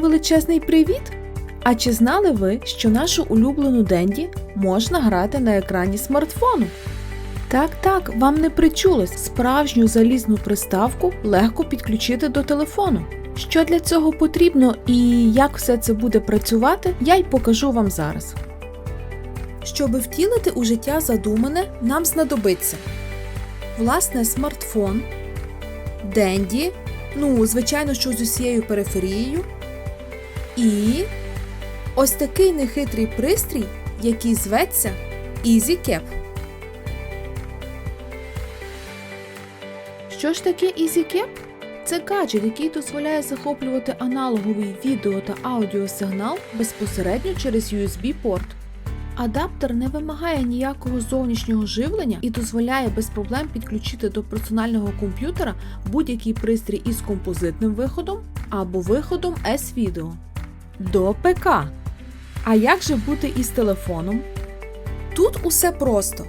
величезний привіт! А чи знали ви, що нашу улюблену Денді можна грати на екрані смартфону? Так, так, вам не причулось, справжню залізну приставку легко підключити до телефону. Що для цього потрібно і як все це буде працювати, я й покажу вам зараз. Щоб втілити у життя задумане, нам знадобиться власне смартфон, Денді, ну, звичайно, що з усією периферією, і ось такий нехитрий пристрій, який зветься EasyCap. Що ж таке EasyCap? Це гаджет, який дозволяє захоплювати аналоговий відео та аудіосигнал безпосередньо через USB-порт. Адаптер не вимагає ніякого зовнішнього живлення і дозволяє без проблем підключити до персонального комп'ютера будь-який пристрій із композитним виходом або виходом S-Video. До ПК. А як же бути із телефоном? Тут усе просто.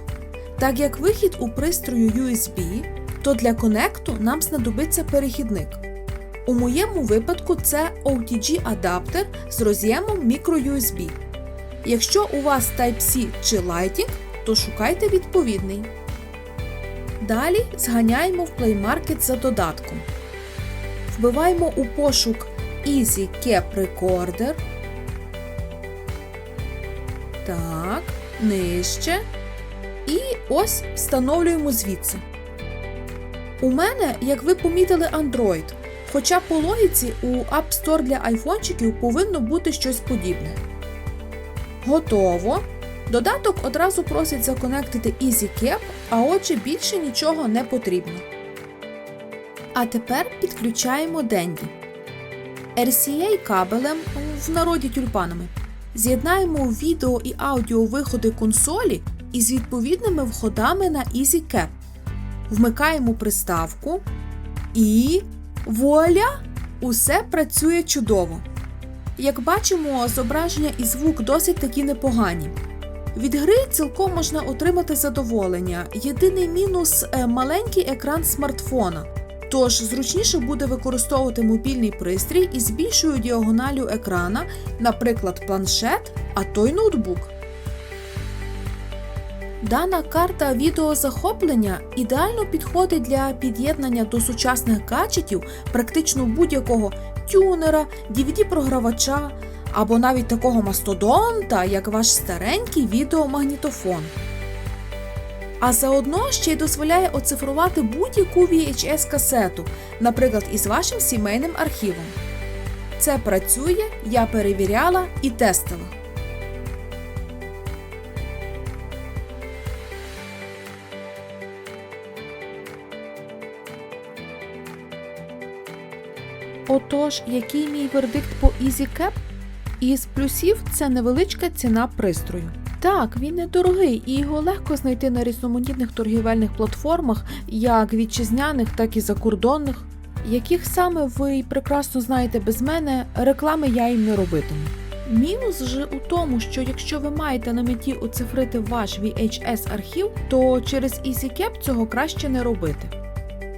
Так як вихід у пристрою USB, то для конекту нам знадобиться перехідник. У моєму випадку це OTG-адаптер з роз'ємом microUSB. Якщо у вас Type-C чи Lighting, то шукайте відповідний. Далі зганяємо в Play Market за додатком. Вбиваємо у пошук Easy Cap Recorder. Так, нижче. І ось встановлюємо звідси. У мене, як ви помітили, Android. Хоча по логіці у App Store для айфончиків повинно бути щось подібне. Готово. Додаток одразу просить законектити EasyCap, а отже більше нічого не потрібно. А тепер підключаємо Dendy. RCA кабелем, в народі тюльпанами. З'єднаємо відео і аудіо виходи консолі із відповідними входами на EasyCap. Вмикаємо приставку і вуаля! Усе працює чудово. Як бачимо, зображення і звук досить таки непогані. Від гри цілком можна отримати задоволення. Єдиний мінус е, маленький екран смартфона. Тож зручніше буде використовувати мобільний пристрій із більшою діагоналю екрана, наприклад, планшет, а то й ноутбук. Дана карта відеозахоплення ідеально підходить для під'єднання до сучасних гаджетів практично будь-якого тюнера, DVD-програвача або навіть такого мастодонта, як ваш старенький відеомагнітофон. А заодно ще й дозволяє оцифрувати будь-яку VHS-касету, наприклад, із вашим сімейним архівом. Це працює, я перевіряла і тестила. Отож, який мій вердикт по EasyCap? Із плюсів це невеличка ціна пристрою. Так, він недорогий і його легко знайти на різноманітних торгівельних платформах, як вітчизняних, так і закордонних. Яких саме ви прекрасно знаєте без мене, реклами я їм не робитиму. Мінус же у тому, що якщо ви маєте на меті оцифрити ваш VHS архів, то через EasyCap цього краще не робити.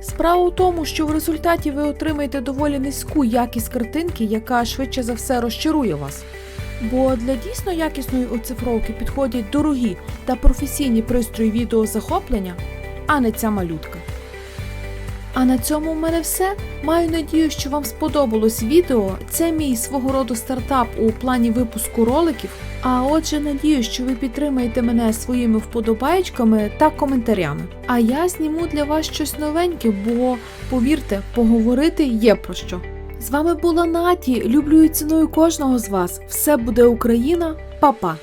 Справа у тому, що в результаті ви отримаєте доволі низьку якість картинки, яка швидше за все розчарує вас. Бо для дійсно якісної оцифровки підходять дорогі та професійні пристрої відеозахоплення, а не ця малютка. А на цьому в мене все. Маю надію, що вам сподобалось відео. Це мій свого роду стартап у плані випуску роликів. А отже, надію, що ви підтримаєте мене своїми вподобаєчками та коментарями. А я зніму для вас щось новеньке, бо повірте, поговорити є про що. З вами була Наті. Люблю і ціную кожного з вас. Все буде Україна, Па-па!